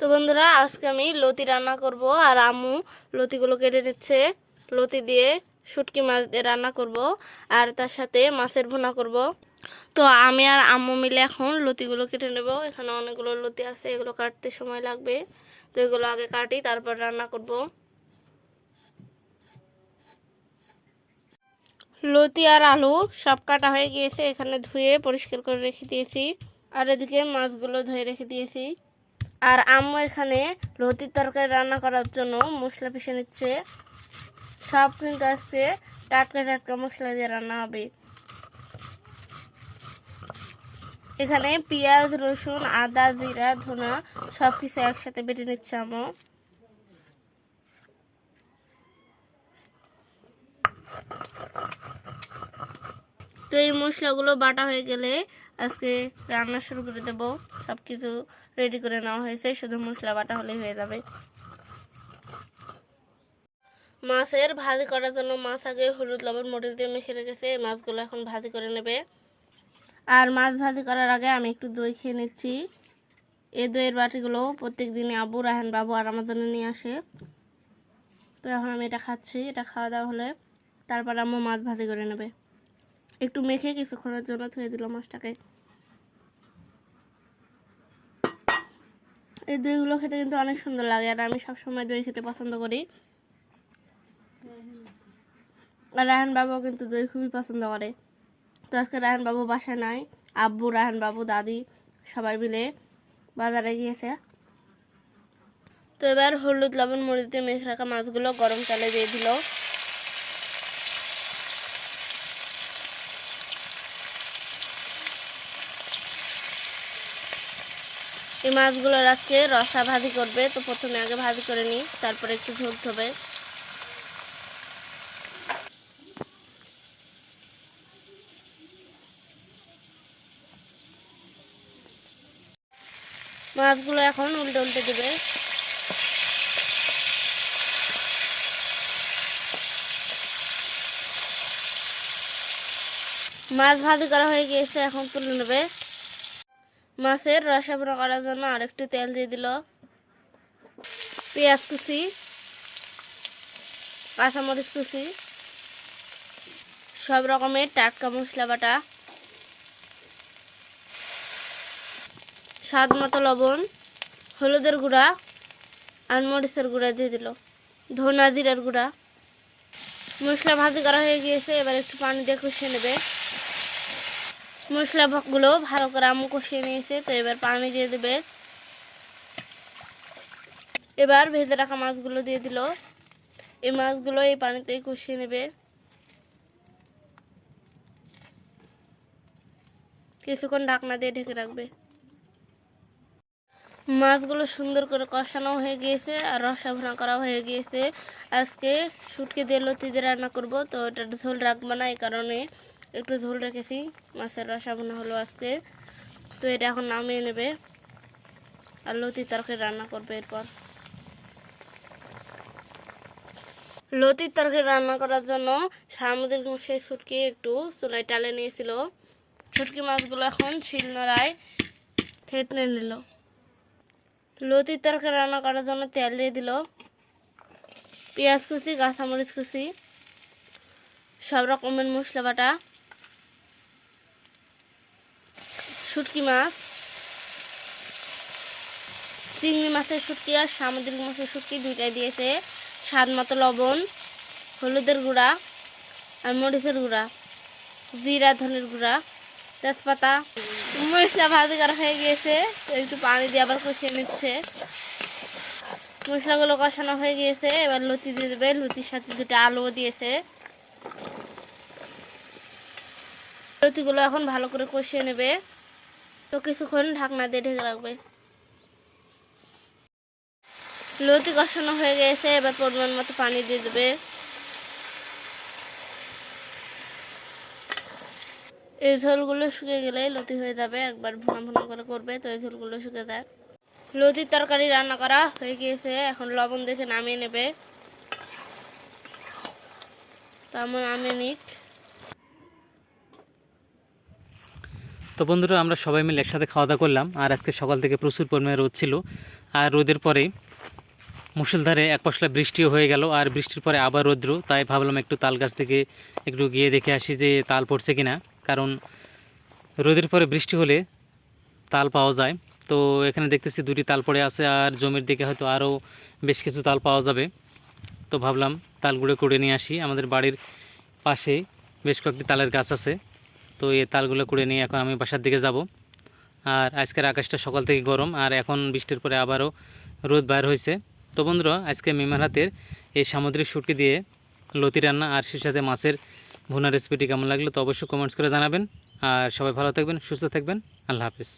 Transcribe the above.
তো বন্ধুরা, আজকে আমি লতি রান্না করব আর আম্মু লতিগুলো কেটে নিচ্ছে। লতি দিয়ে শুটকি মাছ দিয়ে রান্না করব আর তার সাথে মাছের ভুনা করব। তো আমি আর আম্মু মিলে এখন লতিগুলো কেটে নেব। এখানে অনেকগুলো লতি আছে, এগুলো কাটতে সময় লাগবে। তো এগুলো আগে কাটি, তারপর রান্না করব। লতি আর আলু সব কাটা হয়ে গিয়েছে, এখানে ধুয়ে পরিষ্কার করে রেখে দিয়েছি। আর এদিকে মাছগুলো ধুয়ে রেখে দিয়েছি। আর আম্মু এখানে লতির তরকারি রান্না করার জন্য মশলা পিষে নিচ্ছে। সব কিন্তু আজকে টাটকা টাটকা মশলা দিয়ে রান্না হবে। এখানে পেঁয়াজ, রসুন, আদা, জিরা, ধনা সব কিছু একসাথে বেটে নিচ্ছে আম্মু। তো এই মশলাগুলো বাটা হয়ে গেলে আজকে রান্না শুরু করে দেব। সব কিছু রেডি করে নেওয়া হয়েছে, শুধু মশলা বাটা হলেই হয়ে যাবে। মাছের ভাজি করার জন্য মাছ আগে হলুদ, লবণ, মরিচ দিয়ে মেখে রেখেছে এই মাছগুলো এখন ভাজি করে নেবে। আর মাছ ভাজি করার আগে আমি একটু দই খেয়ে নিচ্ছি। এই দইয়ের বাটিগুলো প্রত্যেক দিনে আবু রাহেন বাবু আর আমার জন্য নিয়ে আসে। তো এখন আমি এটা খাচ্ছি, এটা খাওয়া দাওয়া হলে তারপর আম্মু মাছ ভাজি করে নেবে। একটু মেখে কিছুক্ষণের জন্য ধুয়ে দিল মাছটাকে। এই দইগুলো খেতে কিন্তু অনেক সুন্দর লাগে আর আমি সবসময় দই খেতে পছন্দ করি। আর রায়হান বাবু কিন্তু দই খুবই পছন্দ করে। তো আজকে রায়হান বাবু বাসায় নাই, আব্বু, রায়হান বাবু, দাদি সবাই মিলে বাজারে গিয়েছে। তো এবার হলুদ, লবণ, মরিচ দিয়ে মেখে রাখা মাছগুলো গরম চালে দিয়ে দিল। এই মাছগুলোর আজকে রসা ভাজি করবে। তো প্রথমে আগে ভাজি করে নিই, তারপরে একটু ঝোল হবে মাছগুলো এখন উল্টে উল্টে দেবে। মাছ ভাজি করা হয়ে গিয়েছে, এখন তুলে নেবে। মাছের রসা ভুনা করার জন্য আরেকটু তেল দিয়ে দিল। পেঁয়াজ কুচি, কাঁচামরিচ কুচি, সব রকমের টাটকা মশলা বাটা, স্বাদ মতো লবণ, হলুদের গুঁড়া আর মরিচের গুঁড়া দিয়ে দিল। ধনা জিরার গুঁড়া। মশলা ভাজি করা হয়ে গিয়েছে, এবার একটু পানি দিয়ে কষিয়ে নেবে। মশলাগুলো ভালো করে আমু কষিয়ে নিয়েছে, তো এবার পানি দিয়ে দেবে। এবার ভেজে রাখা মাছগুলো দিয়ে দিল। এই মাছগুলো এই পানিতেই কষিয়ে নেবে। কিছুক্ষণ ঢাকনা দিয়ে ঢেকে রাখবে। মাছগুলো সুন্দর করে কষানো হয়ে গিয়েছে আর রসা ভুনা করা হয়ে গিয়েছে। আজকে শুটকি দিয়ে লতি দিয়ে রান্না করব, তো এটা ঝোল রাখব না এই কারণে। একটু ঝোল রেখেছি। মাছের রসা ভুনা হলো আজকে। তো এটা এখন নামিয়ে নেবে। আর লতি তরকারি রান্না করবে এরপর। লতির তরকারি রান্না করার জন্য সামুদ্রিক মাছের শুটকি একটু চুলায় টালে নিয়েছিল। শুটকি মাছগুলো এখন শিলনোড়ায় থেতলে নিল। লতির তরকারি রান্না করার জন্য তেল দিয়ে দিল। পেঁয়াজ কুচি, কাঁচামরিচ কুচি, সব রকমের মশলা বাটা শুটকি মাছ, চিংড়ি মাছের শুটকি আর সামুদ্রিক মাছের শুটকি দুইটাই দিয়েছে। স্বাদ মতো লবণ, হলুদের গুঁড়া আর মরিচের গুঁড়া, জিরা, ধনের গুঁড়া, তেজপাতা। মশলা ভাজি করা হয়ে গিয়েছে একটু পানি দিয়ে আবার কষিয়ে নিচ্ছে। মশলাগুলো কষানো হয়ে গিয়েছে, এবার লতি দিয়ে দেবে। লতির সাথে দুটো আলুও দিয়েছে। লতিগুলো এখন ভালো করে কষিয়ে নেবে। তো কিছুক্ষণ ঢাকনা দিয়ে ঢেকে রাখবে। লতি কষানো হয়ে গেছে, এবার পরিমাণ মতো পানি দিয়ে দেবে। এই ঝোলগুলো শুকিয়ে গেলে লতি হয়ে যাবে, একবার ভুনা ভুনা করে করবে, তো এই ঝোলগুলো শুকে যায়। লতির তরকারি রান্না করা হয়ে গিয়েছে, এখন লবণ দেখে নামিয়ে নেবে। তো আমার নামিয়ে নিক। তো বন্ধুরা, আমরা সবাই মিলে একসাথে খাওয়া দাওয়া করলাম। আর আজকে সকাল থেকে প্রচুর পরিমাণে রোদ ছিল। আর রোদের পরে মুসুলধারে এক পশলা বৃষ্টিও হয়ে গেল। আর বৃষ্টির পরে আবার রৌদ্র। তাই ভাবলাম একটু তাল গাছ থেকে একটু গিয়ে দেখে আসি যে তাল পড়ছে কিনা। কারণ রোদের পরে বৃষ্টি হলে তাল পাওয়া যায়। তো এখানে দেখতেছি দুটি তাল পড়ে আছে। আর জমির দিকে হয়তো আরও বেশ কিছু তাল পাওয়া যাবে। তো ভাবলাম তালগুলো করে নিয়ে আসি। আমাদের বাড়ির পাশে বেশ কয়েকটি তালের গাছ আছে। তো এই তালগুলো কুড়ে নিয়ে এখন আমি বাসার দিকে যাব। আর আজকের আকাশটা সকাল থেকে গরম, আর এখন বৃষ্টির পরে আবারও রোদ বাইর হয়েছে। তো বন্ধুরা, আজকে মেমার হাতের এই সামুদ্রিক শুটকি দিয়ে লতি রান্না আর সেই সাথে মাছের ভুনা রেসিপিটি কেমন লাগল তো অবশ্যই কমেন্টস করে জানাবেন। আর সবাই ভালো থাকবেন, সুস্থ থাকবেন। আল্লাহ হাফিজ।